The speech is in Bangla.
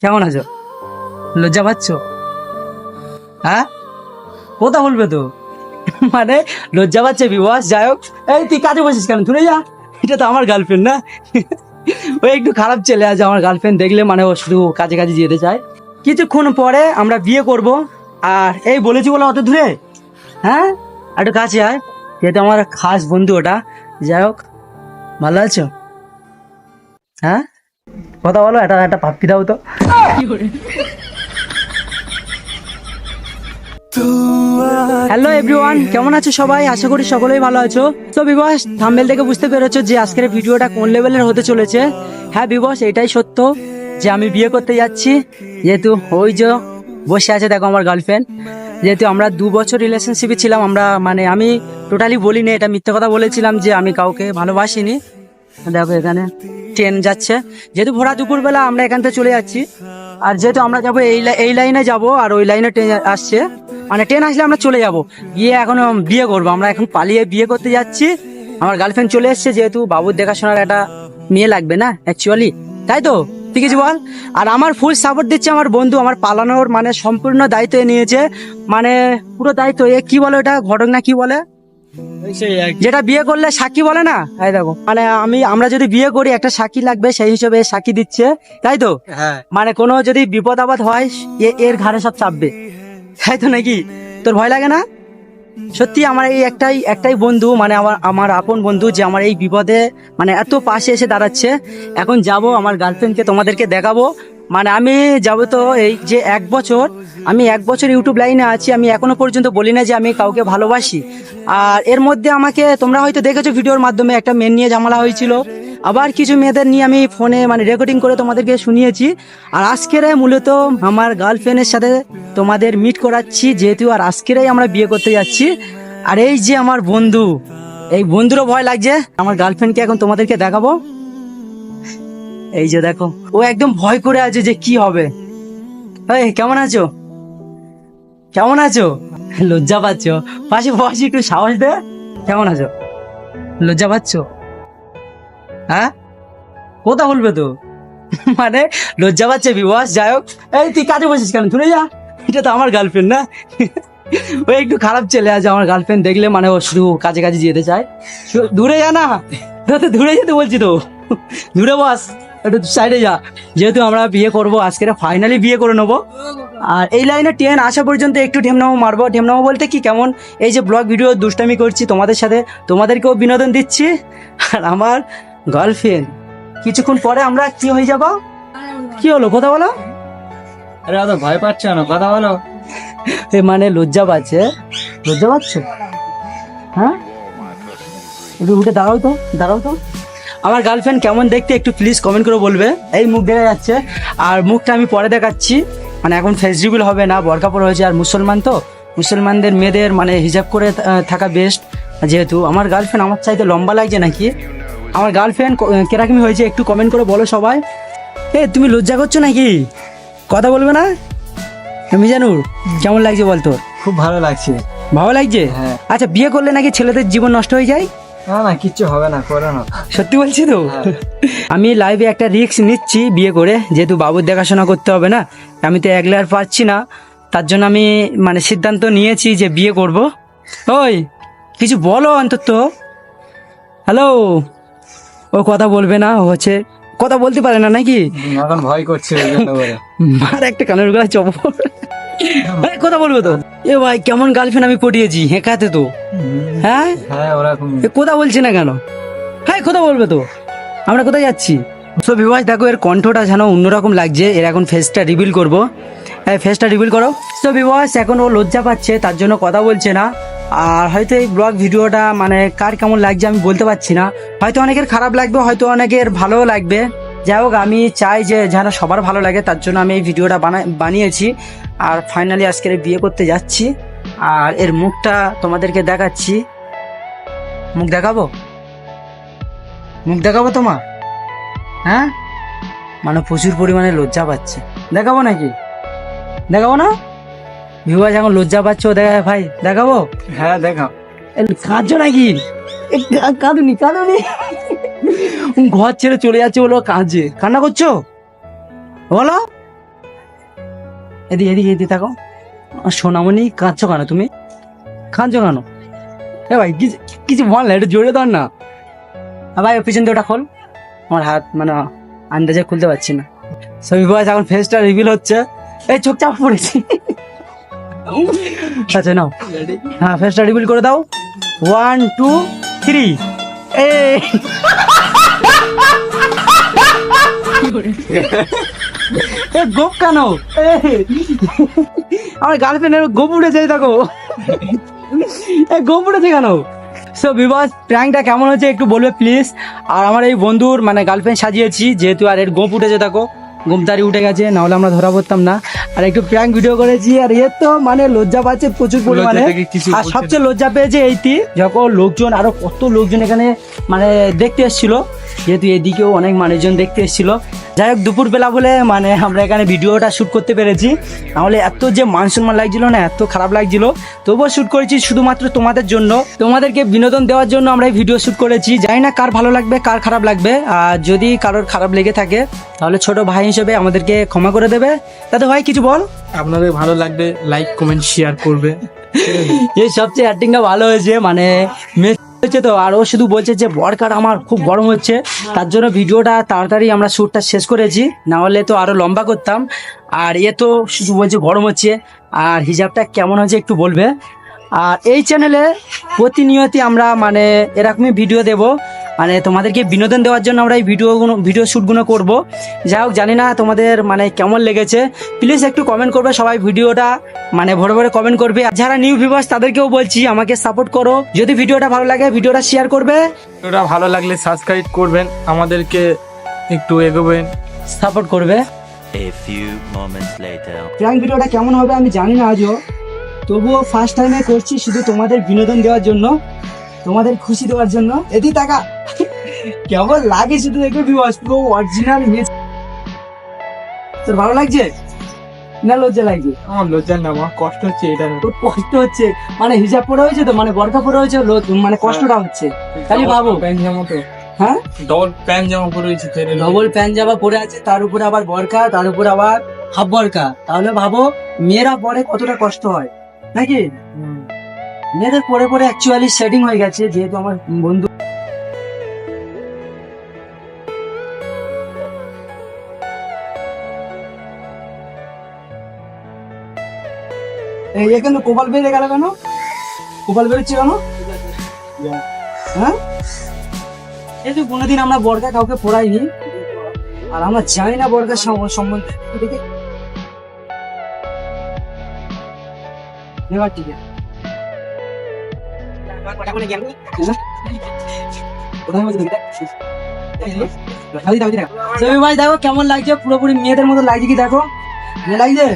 কেমন আছো? লজ্জা পাচ্ছ? হ্যাঁ? কথা বলবে তো। মানে লজ্জা পাচ্ছে বিবাস যাই হোক। এই, তুই কাজে বসিস কেন? তুলে যা। এটা তো আমার গার্লফ্রেন্ড না? ওই একটু খারাপ ছেলে আছে, আমার গার্লফ্রেন্ড দেখলে মানে ও শুধু কাজে কাজে যেতে চায়। কিছুক্ষণ পরে আমরা বিয়ে করব। আর এই বলেছি বলে অত দূরে? হ্যাঁ? একটু কাছে আয়। যেহেতু আমার খাস বন্ধু ওটা। যাই হোক, ভালো আছো? হ্যাঁ? কথা বলো, একটা একটা পাপ্পি দাও তো। হ্যালো এভরিওয়ান কেমন আছো সবাই? আশা করি সকলেই ভালো আছো। তো বিবস থাম্বেল থেকে বুঝতে পেরেছ যে আজকের ভিডিওটা কোন লেভেলের হতে চলেছে? হ্যাঁ বিবস এটাই সত্য যে আমি বিয়ে করতে যাচ্ছি। যেহেতু ওই যে বসে আছে, দেখো আমার গার্লফ্রেন্ড যেহেতু আমরা দু বছর রিলেশনশিপে ছিলাম, আমরা মানে আমি টোটালি বলিনি, এটা মিথ্যে কথা বলেছিলাম যে আমি কাউকে ভালোবাসিনি। দেখো এখানে। ট্রেন যাচ্ছে। যেহেতু ভোরা দুপুরবেলা আমরা এখান থেকে চলে যাচ্ছি। আর যেহেতু আমরা যাব এই এই লাইনে যাব, আর ওই লাইনে ট্রেন আসছে। মানে ট্রেন আসলে আমরা চলে যাব। গিয়ে এখন বিয়ে করব। আমরা এখন পালিয়ে বিয়ে করতে যাচ্ছি। আমার গার্লফ্রেন্ড চলে এসছে যেহেতু বাবুর দেখাশোনার একটা মেয়ে লাগবে না অ্যাকচুয়ালি তাই তো? ঠিক আছে বল? আর আমার ফুল সাপোর্ট দিচ্ছে আমার বন্ধু। আমার পালানোর মানে সম্পূর্ণ দায়িত্ব নিয়েছে। মানে পুরো দায়িত্ব এ। কি বলে ওটা? ঘটক না কি বলে? যেটা বিয়ে করলে সাক্ষী বলে না? এই দেখো মানে আমি আমরা যদি বিয়ে করি একটা সাক্ষী লাগবে সেই হিসেবে সাক্ষী দিচ্ছে তাই তো? হ্যাঁ। মানে কোনো যদি বিপদ আপদ হয় এ এর ঘাড়ে সব চাপবে। তাই তো নাকি? তোর ভয় লাগে না? সত্যি আমার এই একটাই একটাই বন্ধু মানে আমার আমার আপন বন্ধু যে আমার এই বিপদে মানে এত পাশে এসে দাঁড়াচ্ছে। এখন যাব আমার গার্লফ্রেন্ডকে তোমাদেরকে দেখাবো। মানে আমি যাব তো এই যে এক বছর, আমি এক বছর ইউটিউব লাইনে আছি, আমি এখনও পর্যন্ত বলি না যে আমি কাউকে ভালোবাসি। আর এর মধ্যে আমাকে তোমরা হয়তো দেখেছ ভিডিওর মাধ্যমে একটা মেন নিয়ে ঝামেলা হয়েছিল। আবার কিছু মেয়েদের নিয়ে আমি ফোনে মানে রেকর্ডিং করে তোমাদেরকে শুনিয়েছি। আর আজকের মূলত আমার গার্লফ্রেন্ডের সাথে তোমাদের মিট করাচ্ছি, যেহেতু আর আজকেরাই আমরা বিয়ে করতে যাচ্ছি। আর এই যে আমার বন্ধু, এই বন্ধুরও ভয় লাগছে। আমার গার্লফ্রেন্ডকে এখন তোমাদেরকে দেখাবো। এই যে দেখো, ও একদম ভয় করে আছে যে কি হবে। এই, কেমন আছো? কেমন আছো? লজ্জা পাচ্ছ। পাশে পাশে একটু সাহস দে। কেমন আছো? লজ্জা পাচ্ছ? হ্যাঁ? কথা বলবে তো। মানে লজ্জা পাচ্ছে বিবাস যাই হোক। এই, তুই কাজে বসিস কেন? তুলে যা। এটা তো আমার গার্লফ্রেন্ড না? ও একটু খারাপ ছেলে আছে আমার গার্লফ্রেন্ড দেখলে মানে ও শুধু কাজে কাজে যেতে চায়। দূরে যা না। দূরে যেতে বলছি তো। দূরে বস। একটু সাইডে যা। যেহেতু আমরা বিয়ে করব আজকে ফাইনালি বিয়ে করে নেব। আর এই লাইনে ট্রেন আসা পর্যন্ত একটু ঢেমনামো মারবো। ঢেমনামো বলতে কি কেমন? এই যে ব্লগ ভিডিও দুষ্টামি করছি তোমাদের সাথে তোমাদেরকেও বিনোদন দিচ্ছি। আর আমার গার্লফ্রেন্ড কিছুক্ষণ পরে আমরা কি হয়ে যাব? কি হলো কথা বলো। আরে অত ভয় পাচ্ছ না কথা বলো। এ মানে লজ্জা পাচ্ছে লজ্জা পাচ্ছ? হ্যাঁ? একটু উঠে দাঁড়াও তো দাঁড়াও তো। আমার গার্লফ্রেন্ড কেমন দেখতে একটু প্লিজ কমেন্ট করে বলবে। এই মুখ দেখা যাচ্ছে। আর মুখটা আমি পরে দেখাচ্ছি। মানে এখন ফেস্টিভ্যাল হবে না বরকা পরে হয়েছে আর মুসলমান তো। মুসলমানদের মেয়েদের মানে হিজাব করে থাকা বেস্ট যেহেতু আমার গার্লফ্রেন্ড আমার চাইতে লম্বা লাগছে নাকি? আমার গার্লফ্রেন্ড কেরাকমি হয়েছে একটু কমেন্ট করে বলো সবাই। এ তুমি লজ্জা করছ নাকি? কথা বলবে না? মিজানুর কেমন লাগছে বলতো খুব ভালো লাগছে। ভালো লাগছে? হ্যাঁ। আচ্ছা বিয়ে করলে নাকি ছেলেদের জীবন নষ্ট হয়ে যায়? না না কিচ্ছু হবে না করো না। সত্যি বলছি তো। আমি লাইভে একটা রিস্ক নিচ্ছি বিয়ে করে যেহেতু বাবুর দেখাশোনা করতে হবে না আমি তো একলে আর পারছি না। তার জন্য আমি মানে সিদ্ধান্ত নিয়েছি যে বিয়ে করব। ওই কিছু বলো অন্তত। হ্যালো ও কথা বলবে না ও হচ্ছে কথা বলতে পারে না নাকি? এখন ভয় করছে মার একটা কানের গলায় চপ কথা বলব তো? এ ভাই কেমন গার্লফ্রেন্ড আমি পটিয়েছি? হেঁকাতে তো। হ্যাঁ? হ্যাঁ এ কথা বলছি না কেন? হ্যাঁ কথা বলবে তো। আমরা কোথায় যাচ্ছি? তো বিবাস দেখো এর কণ্ঠটা যেন অন্যরকম লাগছে। এর এখন ফেসটা রিভিল করব। হ্যাঁ ফেসটা রিভিল করো। তো বিবাস এখন ও লজ্জা পাচ্ছে তার জন্য কথা বলছে না। আর হয়তো এই ব্লগ ভিডিওটা মানে কার কেমন লাগছে আমি বলতে পারছি না। হয়তো অনেকের খারাপ লাগবে হয়তো অনেকের ভালোও লাগবে। যাই হোক আমি চাই যে যেন সবার ভালো লাগে তার জন্য আমি এই ভিডিওটা বানা বানিয়েছি। আর ফাইনালি আজকের বিয়ে করতে যাচ্ছি। আর এর মুখটা তোমাদেরকে দেখাচ্ছি। মুখ দেখাবো? মুখ দেখাবো তোমার হ্যাঁ? মানে প্রচুর পরিমাণে লজ্জা পাচ্ছে। দেখাবো নাকি? দেখাবো না? ভিউয়ার্স এখন লজ্জা পাচ্ছে দেখা ভাই দেখাবো? হ্যাঁ দেখো এ, কাঁদছো নাকি? কাঁদুনি কাঁদুনি। ঘর ছেড়ে চলে যাচ্ছে বলো কাঁদছে। কান্না করছ? বলো। এদিকে এদিকে এদিকে থাকো সোনামণি কাঁদছো কেন তুমি? কাঁদছো কেন? এ ভাই কিছু কিছু বল, একটু জোরে ধর না। ভাই, পিছন দিয়ে ওটা খোল। আমার হাত মানে আন্দাজে খুলতে পারছি না। সবই বয়স এখন ফেসটা রিভিল হচ্ছে। এই চোখ চাপ পড়েছি। আচ্ছা নাও। হ্যাঁ ফেসটা রিভিল করে দাও। ওয়ান টু থ্রি এ এ গোপ কেন? আমার গার্লফ্রেন্ডের গোপ উঠেছে দেখো। এ গোপ উঠেছে কেন? সো বিবাস প্র্যাঙ্কটা কেমন হচ্ছে একটু বলবে প্লিজ আর আমার এই বন্ধুর মানে গার্লফ্রেন্ড সাজিয়েছি যেহেতু আর এর গোপ উঠেছে দেখো। গোমতারি উঠে গেছে নাহলে আমরা ধরা পড়তাম না। আর একটু প্র্যাঙ্ক ভিডিও করেছি আর এর তো মানে লজ্জা পাচ্ছে প্রচুর পরিমাণে। আর সবচেয়ে লজ্জা পেয়েছে এইটি যখন লোকজন আরও কত লোকজন এখানে মানে দেখতে এসেছিল। যেহেতু এদিকেও অনেক মানুষজন দেখতে এসেছিল। যাই হোক দুপুরবেলা বলে মানে আমরা এখানে ভিডিওটা শ্যুট করতে পেরেছি। তাহলে এত যে মান সম্মান লাগছিল না এত খারাপ লাগছিল। তবুও শ্যুট করেছি শুধুমাত্র তোমাদের জন্য। তোমাদেরকে বিনোদন দেওয়ার জন্য আমরা এই ভিডিও শ্যুট করেছি। জানি না কার ভালো লাগবে কার খারাপ লাগবে। আর যদি কারোর খারাপ লেগে থাকে তাহলে ছোট ভাই হিসেবে আমাদেরকে ক্ষমা করে দেবে। তাতে ভাই কিছু বল? আপনাদের ভালো লাগবে লাইক কমেন্ট শেয়ার করবে। এই সবচেয়ে অ্যাক্টিংটা ভালো হয়েছে মানে হয়েছে তো, আর ও শুধু বলছে যে, বরকার আমার খুব গরম হচ্ছে। তার জন্য ভিডিওটা তাড়াতাড়ি আমরা শ্যুটটা শেষ করেছি। না হলে তো আরও লম্বা করতাম। আর এ তো শুধু বলছে গরম হচ্ছে। আর হিজাবটা কেমন হয়েছে একটু বলবে। আর এই চ্যানেলে প্রতিনিয়তই আমরা মানে এরকমই ভিডিও দেব। মানে তোমাদেরকে বিনোদন দেওয়ার জন্য আমরা এই ভিডিওগুলো ভিডিও শ্যুটগুলো করব। যাই হোক জানি না তোমাদের মানে কেমন লেগেছে। প্লিজ একটু কমেন্ট করবে সবাই ভিডিওটা মানে ভরে ভরে কমেন্ট করবে। আর যারা নিউ ভিউয়ার্স তাদেরকেও বলছি আমাকে সাপোর্ট করো। যদি ভিডিওটা ভালো লাগে ভিডিওটা শেয়ার করবে। ওটা ভালো লাগলে সাবস্ক্রাইব করবেন আমাদেরকে একটু এগোবেন। সাপোর্ট করবে। A few moments later. Prank ভিডিওটা কেমন হবে আমি জানি না আজও। তবুও ফার্স্ট টাইমে করছি শুধু তোমাদের বিনোদন দেওয়ার জন্য তোমাদের খুশি দেওয়ার জন্য। এদি টাকা কেমন লাগে শুধু দেখবে ভিউয়ার্স পুরো অরিজিনাল তোর ভালো লাগছে? না লজ্জা লাগছে? আমার লজ্জা না আমার কষ্ট হচ্ছে এটা তোর কষ্ট হচ্ছে। মানে হিসাব পড়ে হয়েছে তো মানে বরকা পড়ে হয়েছে মানে কষ্টটা হচ্ছে। খালি ভাবো। প্যান্ট জামা তো। হ্যাঁ? ডবল প্যান্ট জামা পরে হয়েছে ডবল প্যান্ট জামা পরে আছে তার উপরে আবার বরকা তার উপরে আবার হাফ বরকা তাহলে ভাবো মেয়েরা পরে কতটা কষ্ট হয় নাকি? মেয়েদের পরে পরে অ্যাকচুয়ালি সেটিং হয়ে গেছে যেহেতু আমার বন্ধু এখানে কোপাল বেড়ে গেল কেন? কোপাল বেরোচ্ছে কেন? হ্যাঁ? এই তো কোনোদিন আমরা বর্গা কাউকে পড়াইনি, আর আমরা জানি না বর্গার সম্বন্ধে। দেখে। এবার ঠিক আছে। কেমন লাগছে? পুরোপুরি মেয়েদের মতো লাগছে কি দেখো? লাগছে?